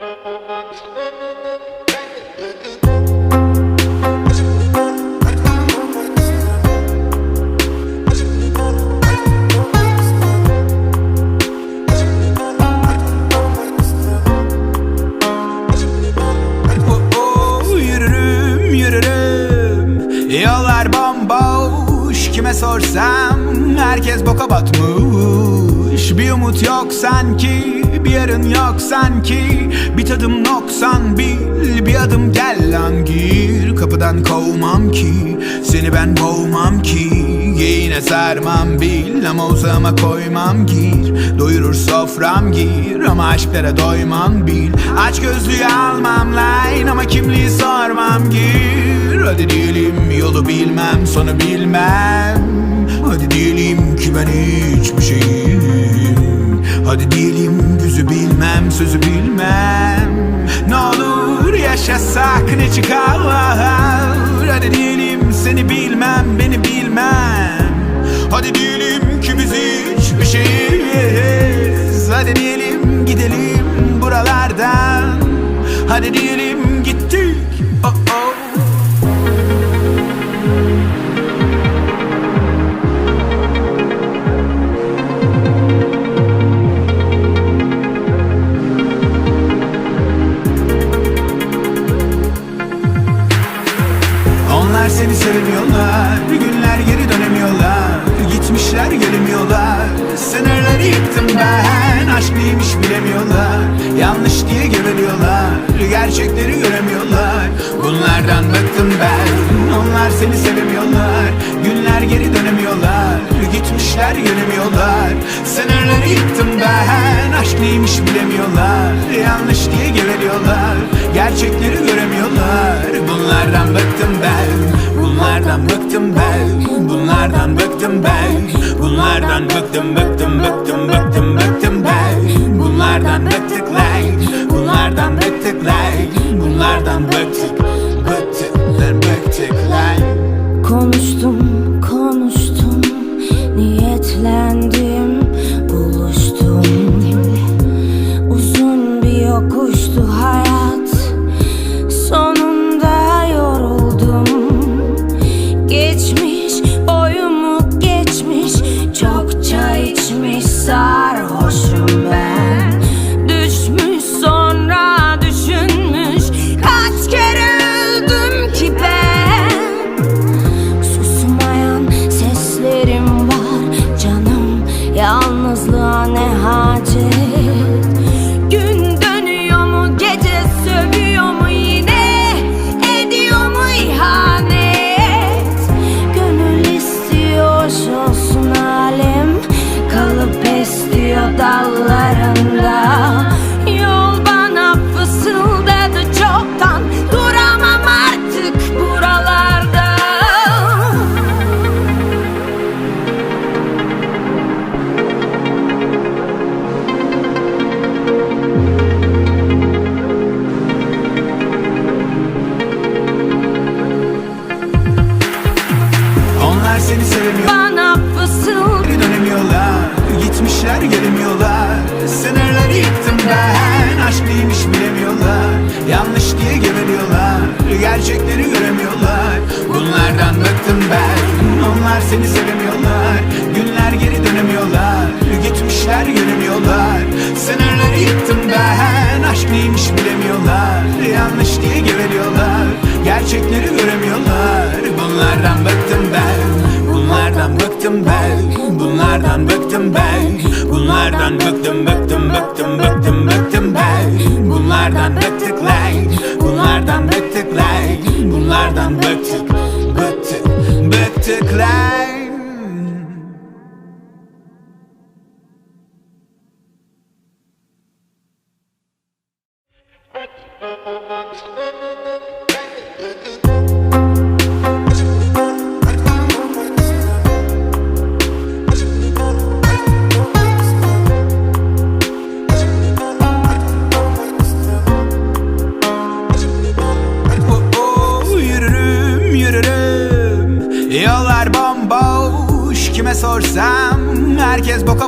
Yollar bomboş. Kime sorsam herkes boka batmış Bir umut yok sanki Bir yarın yok sanki. Bir tadım noksan bil Bir adım gel lan gir. Kapıdan kovmam ki Seni ben boğmam ki. Yeğine sarmam bil Ama uzağıma koymam gir. Doyurur sofram gir Ama aşklara doymam bil. Aç gözlüğü almam line Ama kimliği sormam gir. Hadi diyelim yolu bilmem Sonu bilmem. Hadi diyelim ki ben hiçbir şeyim Hadi diyelim yüzü bilmem Sözü bilmem. Ne olur yaşasak ne çıkar Hadi diyelim seni bilmem Beni bilmem. Hadi diyelim ki biz hiçbir şeyiz. Hadi diyelim gidelim buralardan. Hadi diyelim seni sevmiyorlar. Günler geri dönemiyorlar. Gitmişler gelemiyorlar. Sınırları yıktım ben. Aşk neymiş bilemiyorlar. Yanlış diye geveliyorlar Gerçekleri göremiyorlar. Bunlardan bıktım ben. Onlar seni sevemiyorlar. Günler geri dönemiyorlar. Gitmişler gelemiyorlar. Sınırları yıktım ben. Aşk neymiş bilemiyorlar. Yanlış diye geveliyorlar Gerçekleri göremiyorlar. Bunlardan bıktım Bunlardan bıktım ben. Bunlardan bıktım bıktım bıktım bıktım bıktım ben. Bunlardan bıktık like. Bunlardan bıktık like. Bunlardan bıktık Sınırları yıktım ben. Aşk neymiş bilemiyorlar. Yanlış diye geveliyorlar Gerçekleri göremiyorlar. Bunlardan bıktım ben. Onlar seni sevemiyorlar. Günler geri dönemiyorlar. Gitmişler gelemiyorlar Sınırları yıktım ben. Aşk neymiş bilemiyorlar. Yanlış diye geveliyorlar Gerçekleri göremiyorlar. Bunlardan bıktım ben. Bunlardan bıktım ben. Bunlardan bıktım ben Bunlardan bıktım bıktım bıktım bıktım bıktım ben. Bunlardan bıktık like Bunlardan bıktık like Bunlardan bıktık bıktık bıktık like Oh, Kime sorsam herkes boka